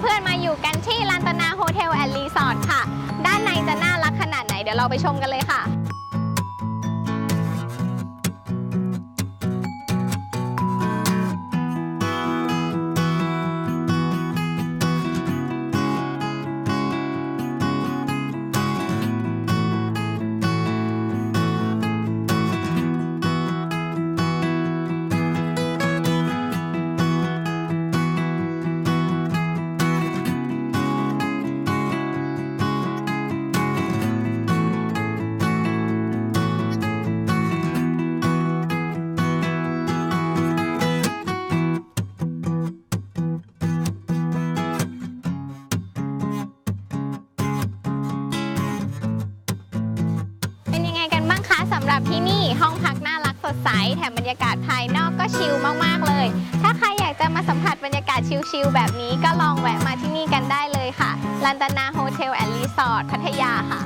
เพื่อยู่กันที่ลานตนาโฮเทลแอนด์รีสอร์ทค่ะ ด้านในจะน่ารักขนาดไหนเดี๋ยวเราไปชมกันเลยค่ะ ใส แถมบรรยากาศภายนอกก็ชิลมากๆเลย ถ้าใครอยากจะมาสัมผัสบรรยากาศชิลๆแบบนี้ก็ลองแวะมาที่นี่กันได้เลยค่ะลันตนาโฮเทลแอนด์รีสอร์ทพัทยาค่ะ